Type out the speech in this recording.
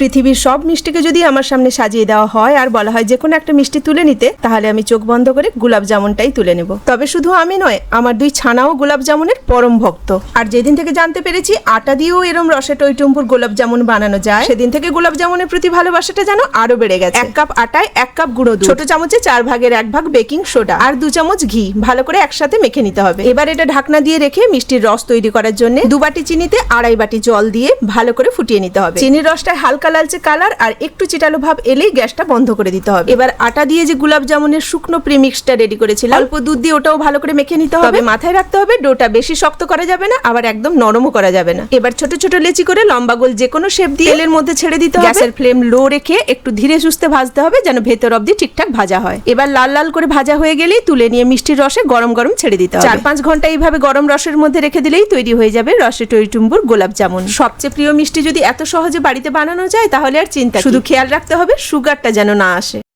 পৃথিবীর সব মিষ্টিকে যদি আমার সামনে সাজিয়ে দেওয়া হয় আর বলা হয় যে কোনো একটা মিষ্টি তুলে নিতে, তাহলে আমি চোখ বন্ধ করে গোলাপ জামুনটাই তুলে নেব। তবে শুধু আমি নয়, আমার দুই ছানাও গোলাপ জামুনের পরম ভক্ত। আর যেদিন থেকে জানতে পেরেছি, আটা দিয়েও এরম রসে টইটুম্বুর গোলাপ জামুন বানানো যায়, সেদিন থেকে গোলাপ জামুনের প্রতি ভালোবাসাটা যেন আরও বেড়ে গেছে। এক কাপ আটায় এক কাপ গুঁড়ো দুধ, ছোট চামচে চার ভাগের এক ভাগ বেকিং সোডা, আর দু চামচ ঘি, ভালো করে একসাথে মেখে নিতে হবে। এবার এটা ঢাকনা দিয়ে রেখে মিষ্টির রস তৈরি করার জন্য দু বাটি চিনিতে আড়াই বাটি জল দিয়ে ভালো করে ফুটিয়ে নিতে হবে। চিনির রসটা হালকা লালচে কালার আর একটু চিটালো ভাব এলেই গ্যাসটা বন্ধ করে দিতে হবে। এবার আটা দিয়ে যে গুলাব জামুনের শুকনো প্রিমিক্সটা রেডি করেছিলাম অল্প দুধ দিয়ে ওটাও ভালো করে মেখে নিতে হবে। মাথায় রাখতে হবে ডোটা বেশি শক্ত করা যাবে না আবার একদম নরমও করা যাবে না। এবার ছোট ছোট লেচি করে লম্বা গোল যে কোনো শেপ দিয়ে তেলের মধ্যে ছেড়ে দিতে হবে। গ্যাসের ফ্লেম লো রেখে একটু ধীরে সুস্থে ভাজতে হবে যেন ভেতর অবধি ঠিকঠাক ভাজা হয়। এবার লাল লাল করে ভাজা হয়ে গেলেই তুলে নিয়ে মিষ্টির রসে গরম গরম ছেড়ে দিতে হবে। চার পাঁচ ঘণ্টা এইভাবে গরম রসের মধ্যে রেখে দিলেই তৈরি হয়ে যাবে রসে টইটুম্বুর গোলাপ জামুন। সবচেয়ে প্রিয় মিষ্টি যদি এত সহজে বাড়িতে বানানো যায় তাহলে আর চিন্তা শুধু খেয়াল রাখতে হবে সুগারটা যেন না আসে।